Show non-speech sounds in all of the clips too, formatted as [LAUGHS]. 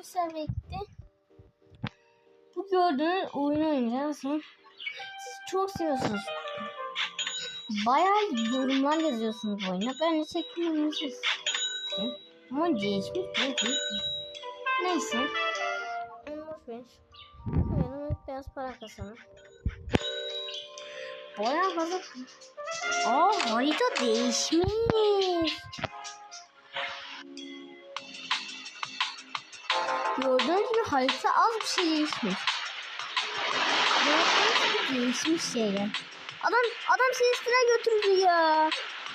Bekle. Bu gördüğünüz oyunu oynayacağız. Siz çok seviyorsunuz. Bayağı yorumlar yazıyorsunuz oyuna. Ben de çekmenizi istedim. Ama geçmiş değil. Neyse. Ver. Oynayalım biraz para kazanalım. Bayağı fazla. Aa harita değişmiş. Gördüğünüz gibi harita az bir şey değişmiş. Gördüğünüz gibi değişmiş şeyler. Adam adam Celestia'ya götürdü ya.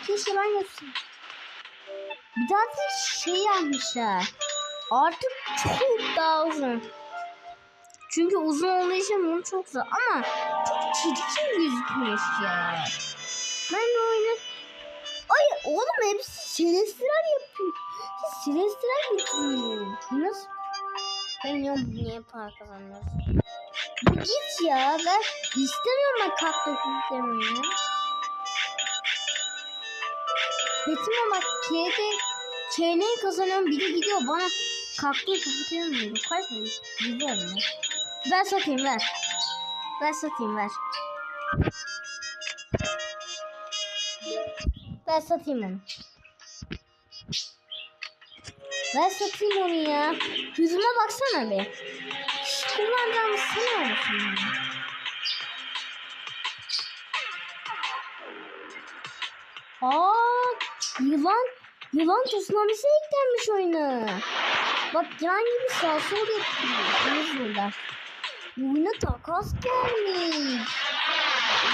Keşke ben götürsem. Bir daha da şey yapmışlar. Artık çok daha uzun. Çünkü uzun olduğu için bunu çok zor ama çok çirkin gözükmüş ya. Ben de oyunu... Ay oğlum hepsi Celestial yapıyor. Celestial yapıyor. Nasıl? Ben biliyorum niye para kazanmıyorsun. Git ya ben istemiyorum ben kalk istemiyorum ya. Betime bak kedi çeyreği kazanıyorum bir de gidiyor bana kalktığı kapatıyorum diyor. Kaç mı? Gidiyorum ya. Ver satayım ver. Ver satayım ver. Ver satayım onu. Ver satayım onu ya. Yüzüme baksana be. Hiç kullanacağımı sanıyor musun? ya? Aa, yılan, yılan tsunamisi eklenmiş oyuna. Bak yan gibi sağ sol yapıyor. burada. Oyuna takas gelmiş.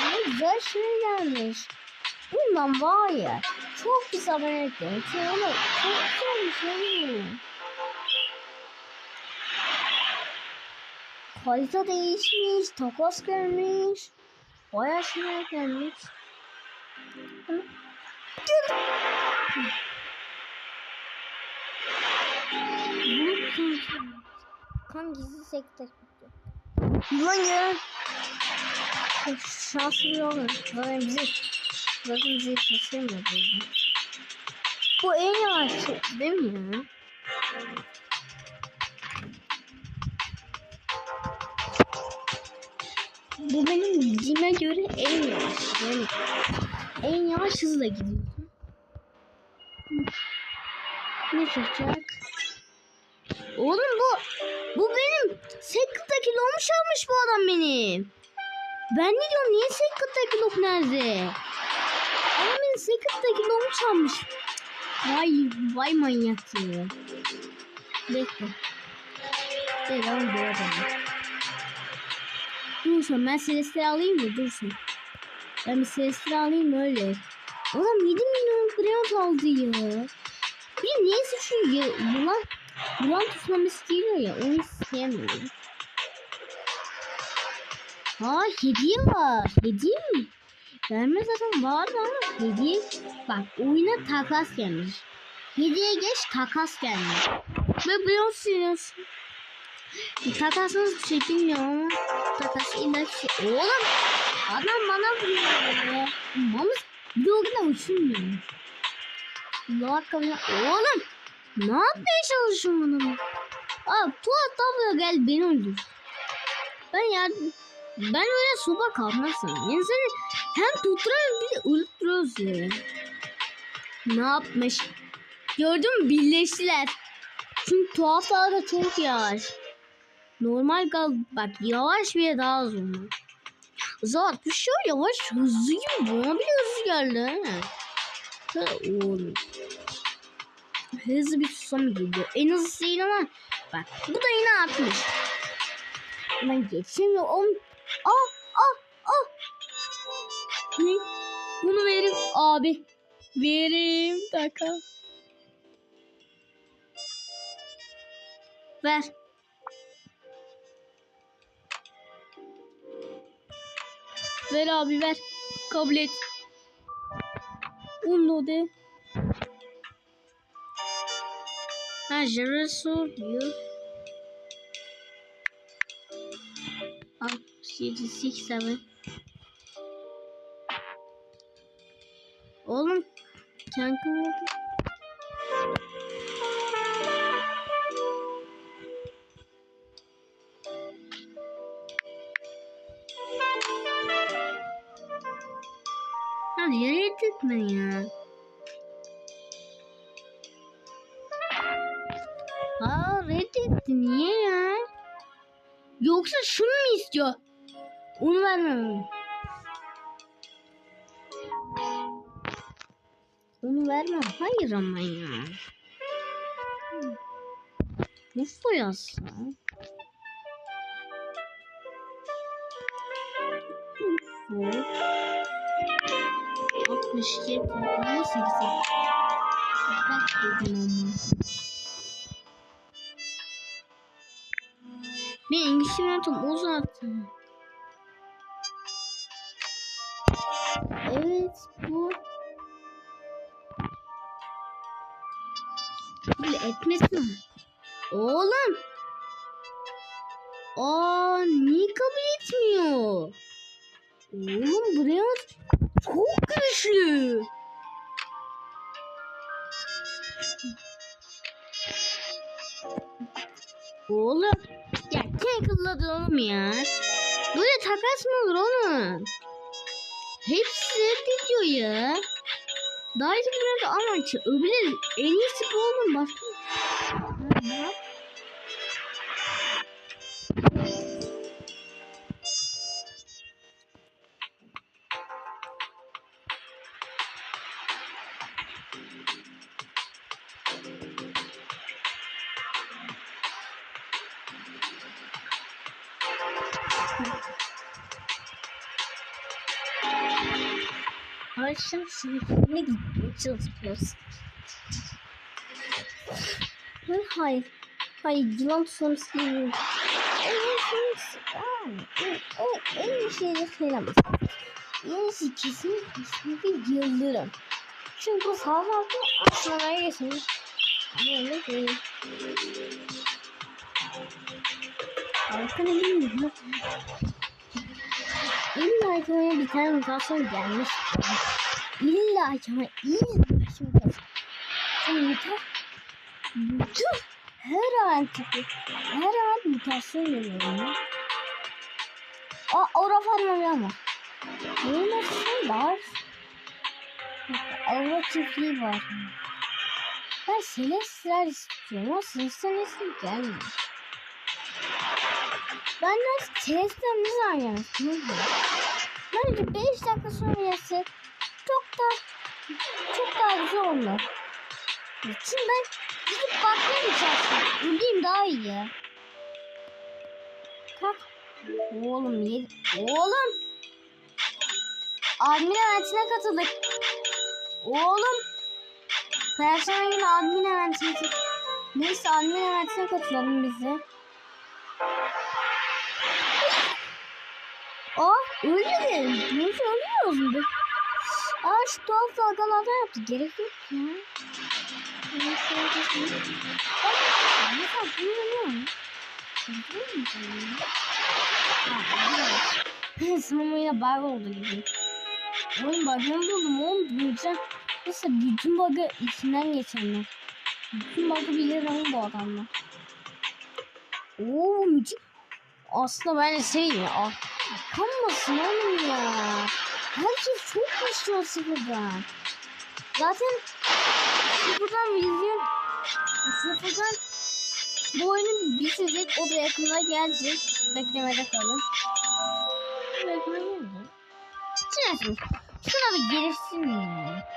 Ne güzel şey gelmiş. Bundan var ya. Çok güzel abone eklemiş. Oğlum çok güzelmiş oğlum. Harita değişmiş. Takas gelmiş. Bayağı şeyler gelmiş. Gel. Kan gizli sektör. Lan ya. Şanslı bir olur. Zaten bizi zaten bizi seçemiyor burada. Bu en yavaş değil mi? Bu benim bildiğime göre en yavaş. Yani en yavaş hızla gidiyor. Ne çıkacak? Oğlum bu bu benim Secret'taki olmuş almış bu adam benim. Ben ne diyorum niye Secret'taki lok nerede? Adam benim Secret'taki lomu çalmış. Vay vay manyak ya. Bekle. Devam devam. Dursun ben Celestial alayım mı? Dursun. Ben bir Celestial alayım öyle? Adam 7 milyon grant aldı ya. Bir neyse şu y- yılan yılan tutmamız geliyor ya onu sevmiyorum. Ha hediye var. Hediye mi? Verme zaten vardı ama hediye bak oyuna takas gelmiş. Hediye geç takas gelmiş. Ve biliyorsunuz takasınız çekilmiyor ama takas şey. Oğlum adam bana vuruyor ya. Mamız bir o. Allah kabına. Oğlum ne yapmaya çalışıyorsun adamı? Aa Tuat tabloya gel beni öldür. Ben ya ben öyle soba kalmazsın. İnsanı hem tutturuyor bir de öldürüyoruz ya. Ne yapmış? Gördün mü birleştiler. Çünkü tuhaf da çok yavaş. Normal gal bak yavaş ve daha hızlı. Zaten bu şöyle yavaş hızlı gibi bana bile hızlı geldi. Ha, oğlum. Hızlı bir susam geliyor. En hızlısı değil ama bak bu da yine atmış. Ben geçemiyorum. Ah ah ah. Ne? Bunu verim abi. Verim dakika. Ver. Ver abi ver. Kabul et. Uno de. Ha Jerezor diyor. Al 7, 6, 7. Oğlum. Kankım oldu. Hadi yere gitme ya. Aa reddetti niye ya? Yoksa şunu mu istiyor? Onu vermem. Onu vermem. Hayır ama ya. Nasıl yazsa? Ufo. 67 18 Bak dedim ama. Ben İngilizce uzattı. Evet bu. Kabul etmesin. Oğlum. Aa niye kabul etmiyor? Oğlum buraya çok güçlü. Oğlum. Ya tackle'ladı oğlum ya. Böyle takas mı olur oğlum? Hepsi reddediyor ya. Daha iyi biraz ama ki öbürleri en iyisi bu oğlum başka. Ne Akşam sınıfına gitmeye çalışıyoruz. Hayır, hayır. Yılan sorusu değil. En iyisi, en, en, şeyleri söylemez. En iyisi kesin, kesinlikle yıldırım. Çünkü sağlıklı aslına geçin. Ama öyle değil. Arkana bilmiyorum. İlla ki oraya bir tane mutasyon gelmiş. İlla ki ama illa şimdi. Şimdi muta, bütün her an çıkıyor. Her an mutasyon geliyor ona. Aa ora farmam ama. Benim aslında var. Avra çiftliği var. Ben Celestial istiyorum ama Celestial gelmiyor. Ben de Celestial ne zaman gelmiş? Bence 5 dakika sonra yese çok da çok daha güzel olur. Şimdi ben gidip bakmaya geçersin. Öleyim daha iyi ya. Kalk. Oğlum ye. Oğlum. Admin eventine katıldık. Oğlum. Perşembe günü admin eventine. Neyse admin eventine katılalım biz de. Aa mi? Nasıl ölmüyoruz mu? Aa şu tuhaf dalgalardan yaptı. Gerek yok ya. Mesela bunu ölüyor mu? Yine bug oldu gibi. Oğlum bug'ını buldum oğlum. Bulacağım. Neyse bütün bug'ı içinden geçenler. Bütün bug'ı bilirim bu adamlar. Oo müthiş. Aslında ben de ya. Kanmasın oğlum ya. Herkes çok o sıfırdan. Zaten sıfırdan vizyon sıfırdan bu oyunu bitirecek. O da yakında gelecek. Beklemede kalın. Beklemede mi? Şimdi şuna bir gelirsin ya.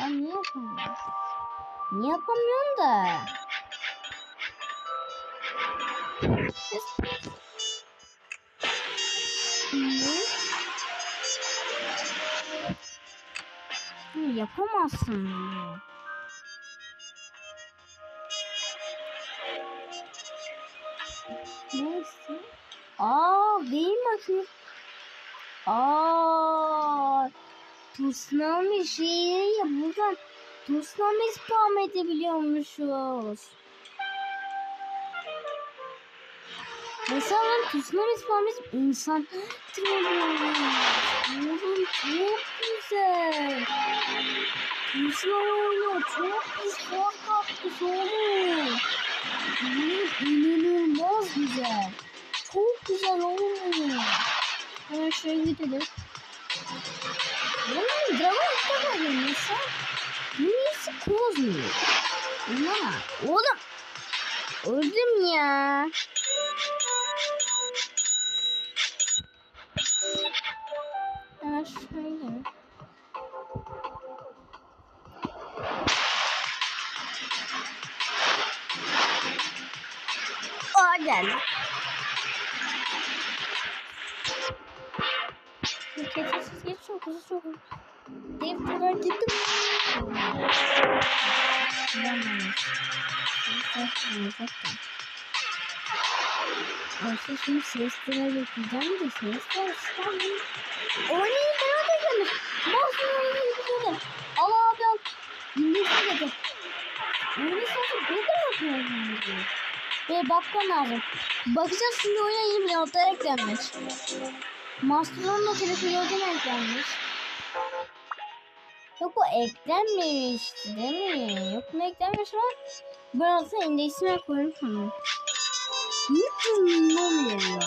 Ya niye yapamıyorum? Niye yapamıyorum da? Hı, yapamazsın bunu. Neyse. Aa, değil bakayım. Aa, Tsunami şeyi ya buradan Tsunami spam edebiliyormuşuz. Mesela Tsunami spam insan Oğlum çok güzel. Tsunami oyunu çok güzel kaktüs oğlum. İnan- İnanılmaz güzel. Çok güzel oğlum. Hemen şöyle gidelim. Drama ilk defa görmüşsün. Neyse kozmuyor. Ulan oğlum. Öldüm ya. Hareketsiz geç çok hızlı çok. Dev kadar gittim. Ayşe şimdi seslere bekleyeceğim de sesler İstanbul. Oynayın merak etmemiş. Basın oynayın güzel. Al abi al. İndirsin dedi. Oyunu sadece Google yapıyor. Ve bakmam lazım. Bakacağız şimdi oyuna yeni bir notlar eklenmiş. Masteron'la telefonlardan eklenmiş. Yok o eklenmemişti değil mi? Yok mu eklenmiş var? Ben aslında indeksime koymuşum. 300 milyon veriyor.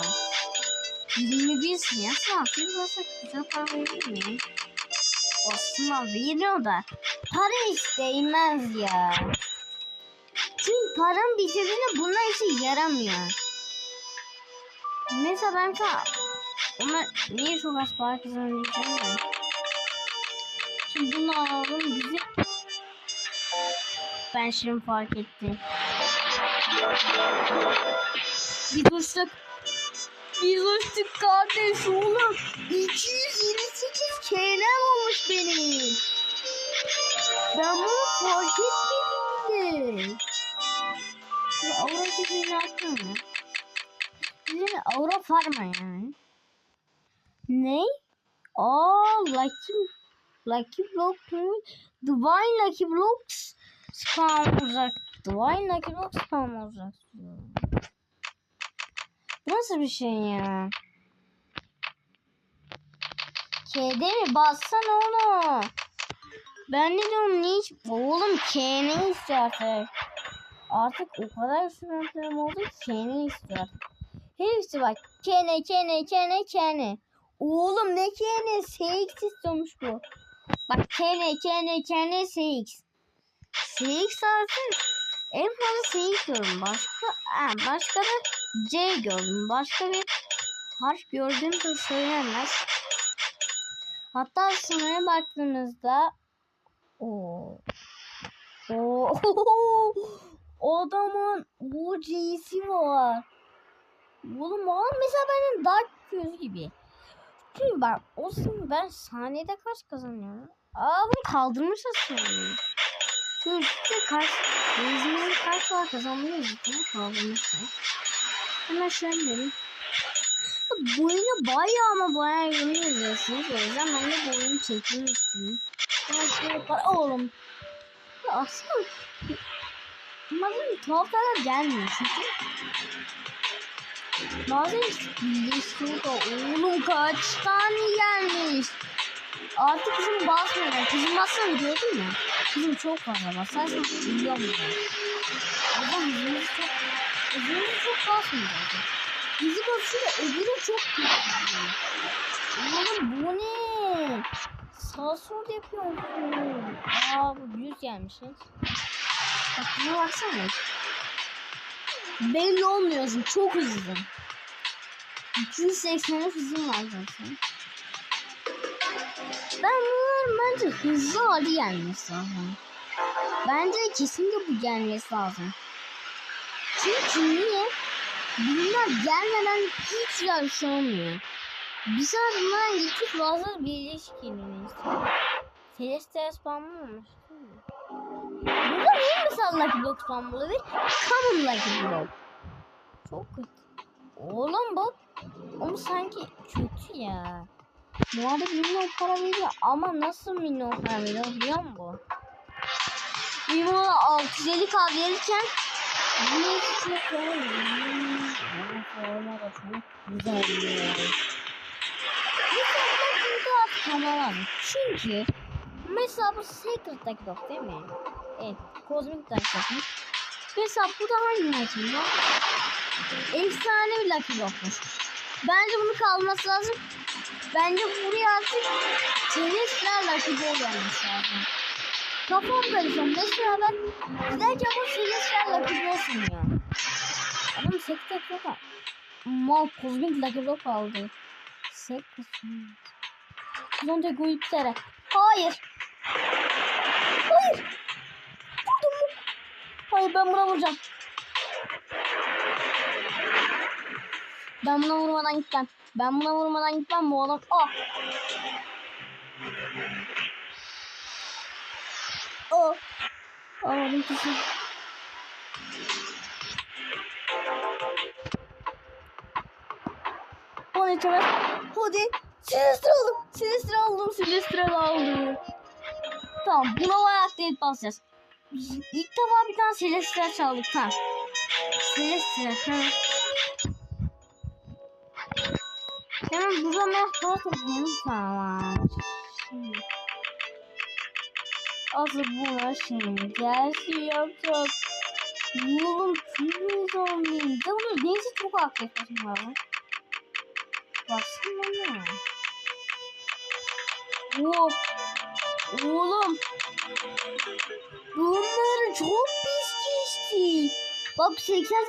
21 siyasi aktif olsa güzel para verir mi? Aslında veriyor da para değmez ya. Çünkü param bitirdiğinde bunlar işe yaramıyor. Mesela ben sana ama niye çok az para kazanabileceğim de. Şimdi bunu alalım bizi. Ben şimdi fark ettim. Biz uçtuk. Biz uçtuk kardeş oğlum. 228 KL'm olmuş benim. Ben bunu fark etmedim. Bu aura gibi yaptın mı? Bizim aura farma yani. Ne? Aa Lucky Lucky Block? Divine Lucky Blocks spam olacak. Divine Lucky Blocks spam olacak. Bu Nasıl bir şey ya? K'de mi? Bassana onu. Ben ne diyorum ne hiç... Oğlum K ne istiyor artık? Artık o kadar üstüne oldu ki K ne istiyor artık? Hepsi bak. Kene kene kene kene. Oğlum ne kene? SX istiyormuş bu. Bak kene kene kene SX. SX artık en fazla SX gördüm. Başka ha, başka da C gördüm. Başka bir harf gördüğüm de söylenmez. Hatta sınıra baktığımızda o [LAUGHS] o adamın bu C'si var. Oğlum oğlum mesela benim dark göz gibi. Çünkü bak o sınıf ben saniyede kaç kazanıyorum? Aa bunu kaldırmışız sanırım. Dur işte kaç İzmir'in kaç var kazanmayı cidden kaldırmışlar. Hemen şöyle dedim. Bu oyunu bayağı ama bayağı yeni yazıyorsunuz. O yüzden ben de bu oyunu. Ama şöyle para oğlum. Ya aslında bazen tuhaflar gelmiyor çünkü. Bazen birleştirip oğlum kaç tane gelmiş. Artık bizim basmıyor. Kızım bassana gördün mü? Kızım çok fazla basarsan biliyor musun? O yüzden hızımız çok, hızımız çok basmıyor. Bizi basıyor öbürü çok kötü. Oğlum bu ne? Sağ sol yapıyor. Aa bu yüz gelmişiz. Bak buna baksana. Belli olmuyorsun. Çok hızlısın. 280 hızım var zaten. Ben bunların bence hızlı hali gelmesi lazım. Bence kesinlikle bu gelmesi lazım. Çünkü niye? Bunlar gelmeden hiç yarış olmuyor. Bir saat bundan gittik fazla birleşik geliyoruz. Celestial spam olmuş değil? Burada niye mesela Lucky Block spam olabilir? Common Lucky Block. Çok kötü. Oğlum bu onu sanki kötü ya. Arada milyon para veriyor ama nasıl milyon para veriyor biliyor musun? Milyona 650k verirken bunu çok güzel tamamen. Çünkü mesela bu Secret Duck değil mi? Evet. Kozmik Duck Mesela bu da hangi maçında? Efsane bir Lucky Block'muş. Bence bunu kalması lazım. Bence buraya artık Celestial rakibi gelmiş lazım. Kafam karışıyor. Mesela ben giderken bu Celestial rakibi olsun ya. Adam sekte yok ha. Mal kozmik rakibi kaldı. Sekte Zonca Gulptere. Hayır. Hayır. Hayır ben buna vuracağım. Ben buna vurmadan gitmem. Ben buna vurmadan gitmem bu adam. Oh. Oh, bir kişi. On içemez. Hadi. Sinestra aldım. Sinestra aldım. Sinestra aldım. Tamam. Buna bayağı aktivit basacağız. İlk defa bir tane Celestia çaldık. Tamam. Celestia. Ha. Hemen bu zaman sonra toplayalım. Tamam. Şimdi. Asıl buna şimdi şeyi yapacağız. Oğlum çok zorlayayım. De bunu neyse çok aktif var. Baksana ne? Oo. Oğlum. Bunları çok pis geçti. Bak 88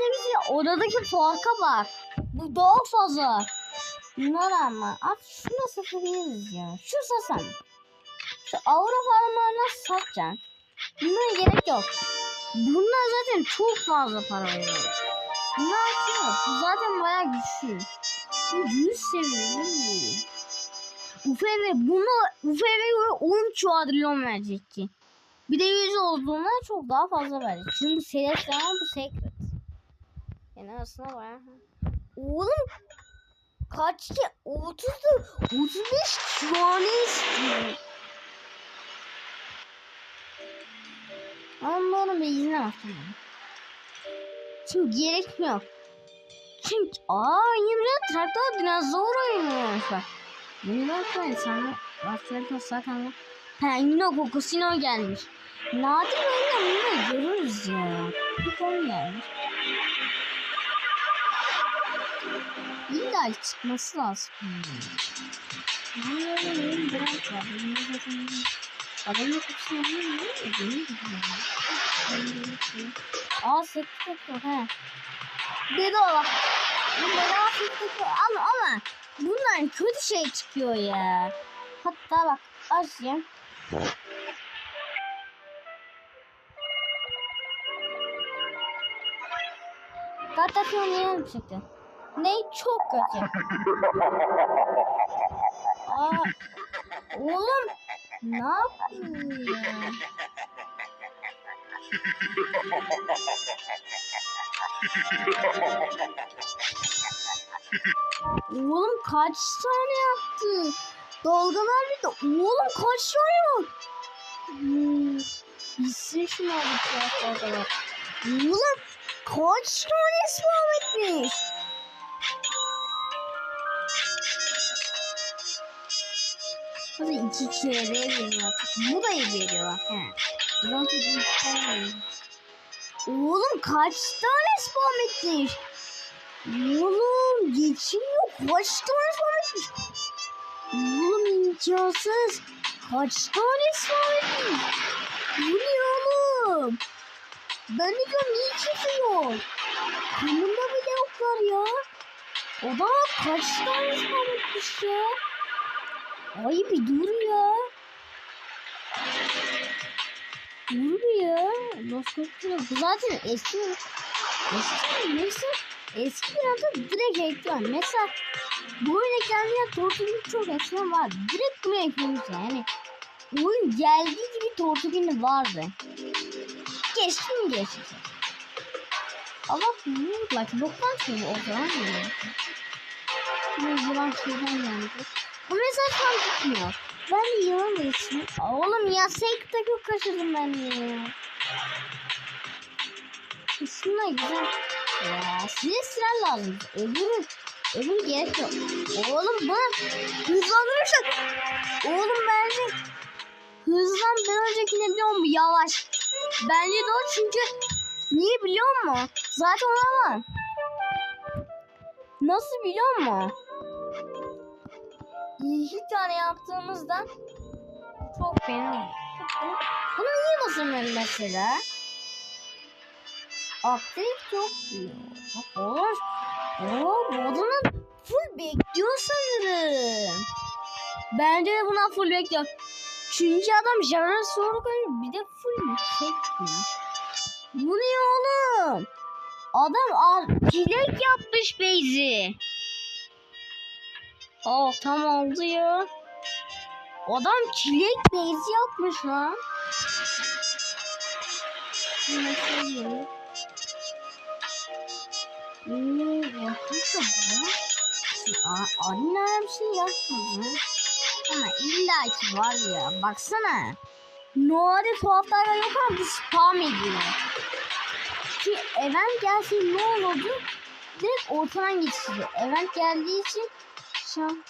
odadaki farka bak. Bu daha fazla. Bunlar ama at şunu satabiliriz ya. Şu satsam. Şu aura farmlarına satacaksın. Bunlara gerek yok. Bunlar zaten çok fazla para veriyor. Bunlar Bu zaten bayağı güçlü. Bu 100 seviye. UFV bunu UFV 10 çuadrilyon verecekti. Bir de 100 olduğunda çok daha fazla verecek. Çünkü Celestial bu secret. Yani aslında bayağı. Oğlum kaç ki 30 35 tane istiyor. Ama onun bir izine baktım. Çünkü gerekmiyor. Çünkü aa yine traktör dinozor oynuyormuş bak. Bakma insanlar başlarken zaten Pengino kokusino gelmiş. Nadir oyunlar bunu görürüz ya. Bir konu gelmiş. İlla çıkması lazım. Adamın kokusunu anlamıyor. Aa sekti he. Bedava. Bedava sekti ama ama bundan kötü şey çıkıyor ya. Hatta bak açayım. Kartaki oynayalım çıktı. Ne çok kötü. [LAUGHS] Aa, oğlum ne yapıyorsun ya? [LAUGHS] Oğlum kaç tane yaptı? Dalgalar bir de oğlum kaç tane var? Hmm, Bilsin şunu abi dalgalar. Oğlum kaç tane spam etmiş? Hadi iki çeyreğe veriyor. Bu da iyi veriyor. He. Oğlum kaç tane spam etmiş? Oğlum geçmiyor. Kaç tane etmiş? Oğlum imkansız. Kaç tane etmiş? Bu ne oğlum? Ben de diyorum niye çıkıyor? Kanında bile yoklar ya. O da kaç tane etmiş ya? Ay bir dur ya. Dur bir ya. Nasıl? Bu zaten eski eski neyse eski bir adı direkt ekliyorum. Mesela bu oyuna geldiğinde Tortugin çok eskiden vardı. Direkt bunu eklemiş yani. Oyun geldiği gibi Tortugin'de vardı. Geçtim geçtim. Ama like boktan şey o zaman mı? Bu yılan şeyden geldi. Bu mesaj tam gitmiyor. Ben de yılan değilsin. Oğlum ya sekte çok kaçırdım ben ya. Şuna güzel. Ya size sıra lazım. Öbürü, öbürü gerek yok. Oğlum bana hızlandırırsak. Oğlum bence hızlan ben öncekine biliyor musun? Yavaş. Bence de o çünkü niye biliyor musun? Zaten ona var. Nasıl biliyor musun? iki tane yaptığımızda çok. Bunu, bunu niye basamıyorum mesela? Aktif çok diyor. Olur. Oo, bu adamın full bekliyor sanırım. Bence de buna full bekliyor. Çünkü adam Jaren koyuyor. Bir de full yüksek. Bu ne oğlum? Adam al çilek yapmış Beyzi. Oh tam oldu ya. Adam çilek Beyzi yapmış lan. Nasıl? Hmm, yapmış ama. Aa, Anne bir şey yapmadı. Ama illa ki var ya. Baksana. Nade tuhaflarla yok ama bir spam ediyor. Ki event gelse ne olurdu? Direkt ortadan geçiyor. Event geldiği için şu an...